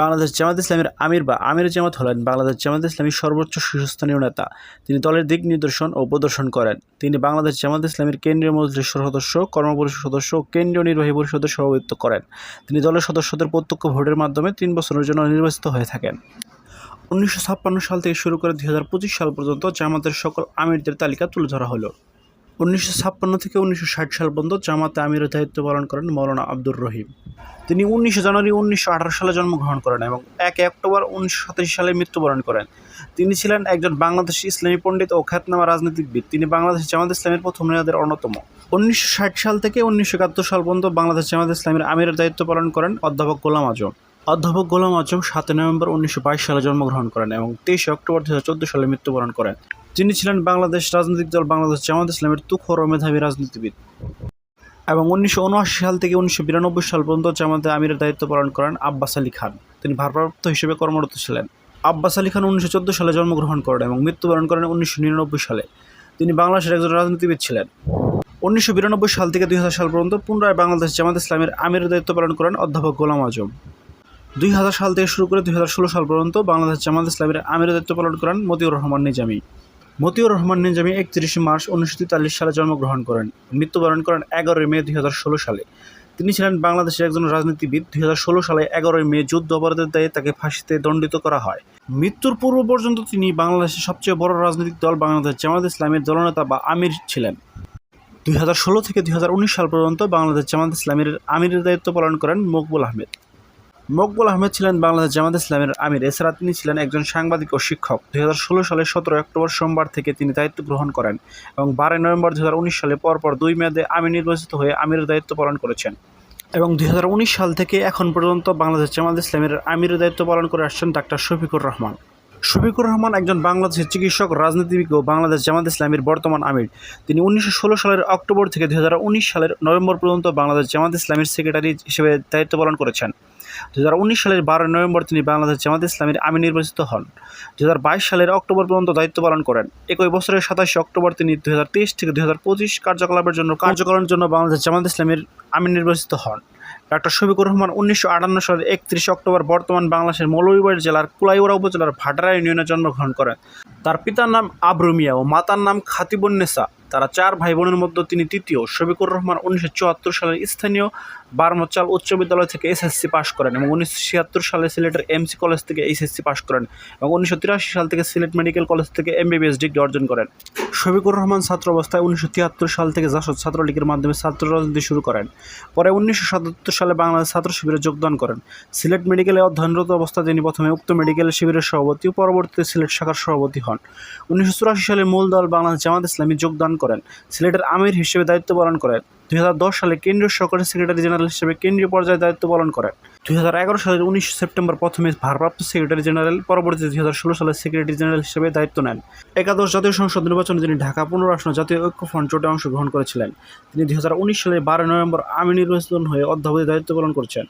বাংলাদেশ জামাত ইসলামের আমির বা আমির জামাত হলেন বাংলাদেশ জামাত ইসলামীর সর্বোচ্চ শীর্ষস্থানীয় নেতা। তিনি দলের দিক নির্দেশন ও প্রদর্শন করেন। তিনি বাংলাদেশ জামাত ইসলামের কেন্দ্রীয় মজলিসের সদস্য, কর্মপরিষদ সদস্য ও কেন্দ্রীয় নির্বাহী পরিষদের সভাপতিত্ব করেন। তিনি দলের সদস্যদের প্রত্যক্ষ ভোটের মাধ্যমে তিন বছরের জন্য নির্বাচিত হয়ে থাকেন। উনিশশো ছাপ্পান্ন সাল থেকে শুরু করে দুই হাজার পঁচিশ সাল পর্যন্ত জামাতের সকল আমিরদের তালিকা তুলে ধরা হলো। উনিশশো ছাপ্পান্ন থেকে উনিশশো ষাট সাল পর্যন্ত জামাতে আমিরের দায়িত্ব পালন করেন মৌলানা আব্দুর রহিম। তিনি উনিশে জানুয়ারি উনিশশো আঠারো সালে জন্মগ্রহণ করেন এবং এক অক্টোবর উনিশশো সাতাশি সালে মৃত্যুবরণ করেন। তিনি ছিলেন একজন বাংলাদেশি ইসলামী পণ্ডিত ও খ্যাতনামা রাজনীতিবিদ। তিনি বাংলাদেশ জামাত ইসলামের প্রথম নেতাদের অন্যতম। উনিশশো ষাট সাল থেকে উনিশশো একাত্তর সাল পর্যন্ত বাংলাদেশ জামাত ইসলামের আমিরের দায়িত্ব পালন করেন অধ্যাপক গোলাম আজম। অধ্যাপক গোলাম আজম সাতই নভেম্বর উনিশশো বাইশ সালে জন্মগ্রহণ করেন এবং তেইশে অক্টোবর দু হাজার চোদ্দ সালে মৃত্যুবরণ করেন। তিনি ছিলেন বাংলাদেশ রাজনৈতিক দল বাংলাদেশ জামাত ইসলামের তুখর ও মেধাবী রাজনীতিবিদ। এবং উনিশশো উনআশি সাল থেকে উনিশশো বিরানব্বই সাল পর্যন্ত জামাতে আমিরের দায়িত্ব পালন করেন আব্বাস আলী খান। তিনি ভারপ্রাপ্ত হিসেবে কর্মরত ছিলেন। আব্বাস আলী খান উনিশশো চোদ্দ সালে জন্মগ্রহণ করেন এবং মৃত্যুবরণ করেন উনিশশো নিরানব্বই সালে। তিনি বাংলাদেশের একজন রাজনীতিবিদ ছিলেন। উনিশশো বিরানব্বই সাল থেকে দুই হাজার সাল পর্যন্ত পুনরায় বাংলাদেশ জামাত ইসলামের আমিরের দায়িত্ব পালন করেন অধ্যাপক গোলাম আজম। দুই হাজার সাল থেকে শুরু করে দুই হাজার ষোলো সাল পর্যন্ত বাংলাদেশ জামাত ইসলামের আমিরের দায়িত্ব পালন করেন মতিউর রহমান নিজামী। মতিউর রহমান নিজামী একত্রিশে মার্চ উনিশশো তেতাল্লিশ সালে জন্মগ্রহণ করেন। মৃত্যুবরণ করেন এগারোই মে দুই হাজার ষোলো সালে। তিনি ছিলেন বাংলাদেশের একজন রাজনীতিবিদ। দুই হাজার ষোলো সালে এগারোই মে যুদ্ধ অপরাধের দায়ে তাকে ফাঁসিতে দণ্ডিত করা হয়। মৃত্যুর পূর্ব পর্যন্ত তিনি বাংলাদেশের সবচেয়ে বড় রাজনৈতিক দল বাংলাদেশ জামাত ইসলামের দলনেতা বা আমির ছিলেন। দুই হাজার ষোলো থেকে দুই হাজার উনিশ সাল পর্যন্ত বাংলাদেশ জামাত ইসলামের আমিরের দায়িত্ব পালন করেন মকবুল আহমেদ। মকবুল আহমেদ ছিলেন বাংলাদেশ জামাত ইসলামের আমির, এছাড়া তিনি ছিলেন একজন সাংবাদিক ও শিক্ষক। দুই সালের সতেরো অক্টোবর সোমবার থেকে তিনি দায়িত্ব গ্রহণ করেন এবং বারোই নভেম্বর দু সালে পরপর দুই মেয়াদে আমির নির্বাচিত হয়ে আমিরের দায়িত্ব পালন করেছেন। এবং দুই হাজার উনিশ সাল থেকে এখন পর্যন্ত বাংলাদেশ জামাত ইসলামের আমিরের দায়িত্ব পালন করে আসছেন ডাক্তার শফিকুর রহমান। শফিকুর রহমান একজন বাংলাদেশের চিকিৎসক, রাজনীতিবিদ ও বাংলাদেশ জামাত ইসলামের বর্তমান আমির। তিনি উনিশশো ষোলো সালের অক্টোবর থেকে দুই হাজার উনিশ সালের নভেম্বর পর্যন্ত বাংলাদেশ জামাত ইসলামের সেক্রেটারি হিসেবে দায়িত্ব পালন করেছেন। দু সালের বারোই নভেম্বর তিনি বাংলাদেশ জামাত ইসলামের আমি নির্বাচিত হন। দু সালের অক্টোবর পর্যন্ত দায়িত্ব পালন করেন। একই বছরের সাতাশে অক্টোবর তিনি দু থেকে দু কার্যকলাপের জন্য কার্যকরণের জন্য বাংলাদেশ জামাত ইসলামের আমির নির্বাচিত হন। ডাক্তার শফিকুর রহমান উনিশশো আটান্ন সালের একত্রিশে অক্টোবর বর্তমান বাংলাদেশের মৌলভীবাড়ি জেলার কুলাইওড়া উপজেলার ভাটারা ইউনিয়নে জন্মগ্রহণ করেন। তার পিতার নাম আবরু মিয়া ও মাতার নাম খাতিবুন্নেসা তারা চার ভাই বোনের মধ্যে তিনি তৃতীয়। শফিকুর রহমান উনিশশো সালের স্থানীয় বারমচাল উচ্চ বিদ্যালয় থেকে এসএসসি পাশ করেন এবং উনিশশো ছিয়াত্তর সালে সিলেটের এমসি কলেজ থেকে এইচএসসি পাশ করেন এবং উনিশশো তিরাশি সাল থেকে সিলেট মেডিকেল কলেজ থেকে এমবিবিএস ডিগ্রি অর্জন করেন। শফিকুর রহমান ছাত্র অবস্থায় উনিশশো তিয়াত্তর সাল থেকে জাসদ ছাত্রলীগের মাধ্যমে ছাত্র রাজনীতি শুরু করেন। পরে উনিশশো সাতাত্তর সালে বাংলাদেশ ছাত্র শিবিরে যোগদান করেন। সিলেট মেডিকেলে অধ্যয়নরত অবস্থায় তিনি প্রথমে উক্ত মেডিকেল শিবিরের সভাপতি ও পরবর্তীতে সিলেট শাখার সভাপতি হন। উনিশশো চুরাশি সালে মূল দল বাংলাদেশ জামাত ইসলামী যোগদান করেন। সিলেটের আমির হিসেবে দায়িত্ব পালন করেন। দুই হাজার দশ সালে কেন্দ্রীয় সরকারের সেক্রেটারি জেনারেল হিসেবে কেন্দ্রীয় পর্যায়ে দায়িত্ব পালন করেন। দু হাজার এগারো সালের উনিশ সেপ্টেম্বর প্রথমে ভারপ্রাপ্ত সেক্রেটারি জেনারেল পরবর্তীতে দুই সালে সেক্রেটারি জেনারেল হিসেবে দায়িত্ব নেন। একাদশ জাতীয় সংসদ নির্বাচনে তিনি ঢাকা পুনরাসন জাতীয় ঐক্য ফ্রন্ট জোটে অংশগ্রহণ করেছিলেন, তিনি দুই হাজার উনিশ সালে বারো নভেম্বর আমি নির্বাচন হয়ে অধ্যাপতি দায়িত্ব পালন করছেন।